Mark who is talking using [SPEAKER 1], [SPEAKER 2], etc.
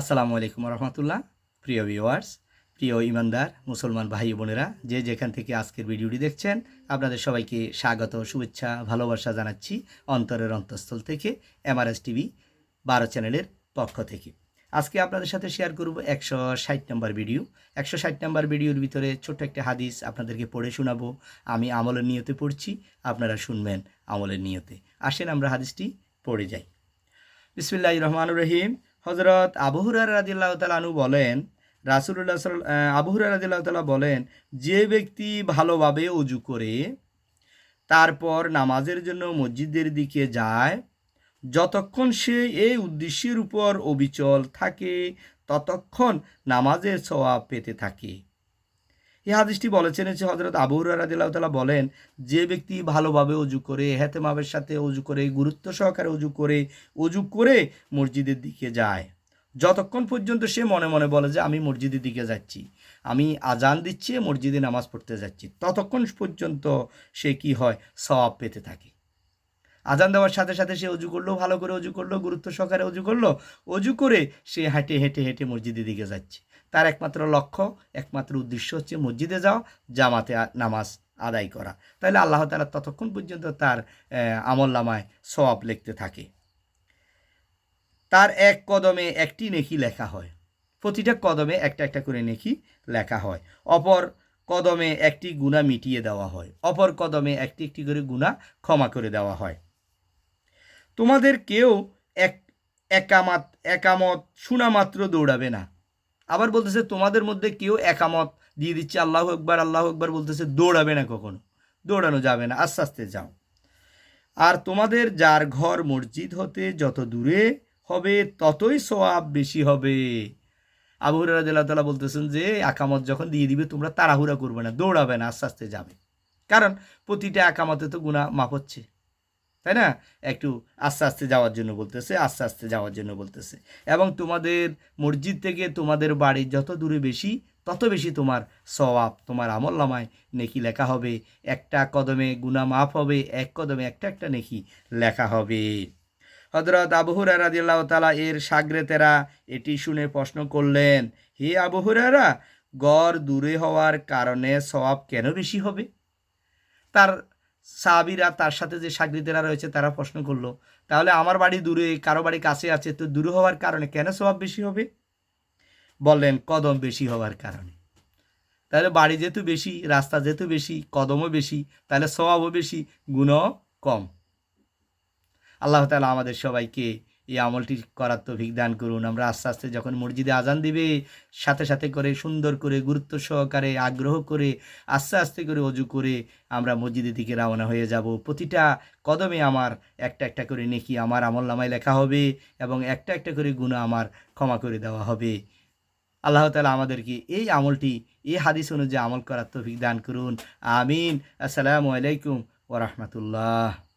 [SPEAKER 1] আসসালামু আলাইকুম রহমতুল্লাহ। প্রিয় ভিউয়ার্স প্রিয় ইমানদার, মুসলমান ভাই বোনেরা, যে যেখান থেকে আজকের ভিডিওটি দেখছেন, আপনাদের সবাইকে স্বাগত, শুভেচ্ছা, ভালোবাসা জানাচ্ছি অন্তরের অন্তঃস্থল থেকে এমআরএস টিভি বারো চ্যানেলের পক্ষ থেকে। আজকে আপনাদের সাথে শেয়ার করব একশো ষাট নম্বর ভিডিও একশো ষাট নম্বর ভিডিওর ভিতরে ছোট্ট একটা হাদিস আপনাদেরকে পড়ে শোনাবো। আমি আমলের নিয়তে পড়ছি, আপনারা শুনবেন আমলের নিয়তে। আসেন আমরা হাদিসটি পড়ে যাই। বিসমিল্লাহ রহমান রহিম। হজরত আবহুরার রাজিল্লাহ তালু বলেন রাসুল্লাহ আবহুরার রাজিল্লাহ তালা বলেন, যে ব্যক্তি ভালোভাবে অজু করে, তারপর নামাজের জন্য মসজিদের দিকে যায়, যতক্ষণ সে এই উদ্দেশ্যের উপর অবিচল থাকে, ততক্ষণ নামাজের সওয়াব পেতে থাকে। এই হাদিসটি বলেছেন হচ্ছে হজরত আবুর রাদিল্লাহ তালা বলেন, যে ব্যক্তি ভালোভাবে অজু করে হেতেমাবের সাথে অজু করে, গুরুত্ব সহকারে অজু করে অজু করে মসজিদের দিকে যায়। যতক্ষণ পর্যন্ত সে মনে মনে বলে যে, আমি মসজিদের দিকে যাচ্ছি, আমি আজান দিচ্ছি, মসজিদে নামাজ পড়তে যাচ্ছি, ততক্ষণ পর্যন্ত সে কি হয়? সওয়াব পেতে থাকে। আজান দেওয়ার সাথে সাথে সে অজু করল, ভালো করে অজু করল, গুরুত্ব সহকারে অজু করল অজু করে সে হেঁটে হেঁটে হেঁটে মসজিদের দিকে যাচ্ছে। তার একমাত্র লক্ষ্য, একমাত্র উদ্দেশ্য হচ্ছে মসজিদে যাওয়া, জামাতে নামাজ আদায় করা। তাহলে আল্লাহ তালা ততক্ষণ পর্যন্ত তার আমল নামায় সওয়াব লিখতে থাকে। তার এক কদমে একটি নেকি লেখা হয়। প্রতিটা কদমে একটা একটা করে নেকি লেখা হয়। অপর কদমে একটি গুণা মিটিয়ে দেওয়া হয়। অপর কদমে একটি একটি করে গুণা ক্ষমা করে দেওয়া হয়। তোমাদের কেউ এক, একামাত, একামত শোনা মাত্র দৌড়াবে না। আবার বলতেছে, তোমাদের মধ্যে কেউ একামত দিয়ে দিচ্ছে, আল্লাহ একবার আল্লাহ একবার বলতেছে, দৌড়াবে না কখনো। দৌড়ানো যাবে না, আস্তে আস্তে যাও। আর তোমাদের যার ঘর মসজিদ হতে যত দূরে হবে, ততই সোয়াব বেশি হবে। আবু রাদিল্লাহ তালা বলতেছেন যে, একামত যখন দিয়ে দিবে, তোমরা তাড়াহুড়া করবে না, দৌড়াবে না, আস্তে আস্তে যাবে। কারণ প্রতিটা একামতে তো গুণা মাপ হচ্ছে। তাই না? একটু আস্তে আস্তে যাওয়ার জন্য বলতেছে, আস্তে আস্তে যাওয়ার জন্য বলতেছে। এবং তোমাদের মসজিদ থেকে তোমাদের বাড়ি যত দূরে বেশি, তত বেশি তোমার সওয়াব, তোমার আমল নামায় নেকি লেখা হবে। একটা কদমে গুনা মাফ হবে, এক কদমে একটা একটা নেকি লেখা হবে। হজরত আবহুরা রাদিল্লাহ তালা এর সাগরেতেরা এটি শুনে প্রশ্ন করলেন, হে আবহুরারা গড় দূরে হওয়ার কারণে সওয়াব কেন বেশি হবে? তার সাহাবিরা তার সাথে যে সাগরিদেরা রয়েছে তারা প্রশ্ন করল, তাহলে আমার বাড়ি দূরে, কারও বাড়ি কাছে আছে, তো দূরে হওয়ার কারণে কেন স্বভাব বেশি হবে? বললেন, কদম বেশি হওয়ার কারণে। তাহলে বাড়ি যেহেতু বেশি, রাস্তা যেহেতু বেশি, কদমও বেশি, তাহলে স্বভাবও বেশি, গুণও কম। আল্লাহ তালা আমাদের সবাইকে এই আমলটি করার তো দান করুন। আমরা আস্তে আস্তে যখন মসজিদে আজান দিবে, সাথে সাথে করে, সুন্দর করে, গুরুত্ব সহকারে, আগ্রহ করে, আস্তে আস্তে করে অজু করে আমরা মসজিদের দিকে রওনা হয়ে যাব। প্রতিটা কদমে আমার একটা একটা করে নেকি আমার আমল নামায় লেখা হবে এবং একটা একটা করে গুণা আমার ক্ষমা করে দেওয়া হবে। আল্লাহ তালা আমাদেরকে এই আমলটি, এই হাদিস অনুযায়ী আমল করার তৌফিক দান করুন। আমিন। আসসালামু আলাইকুম ওরহমতুল্লাহ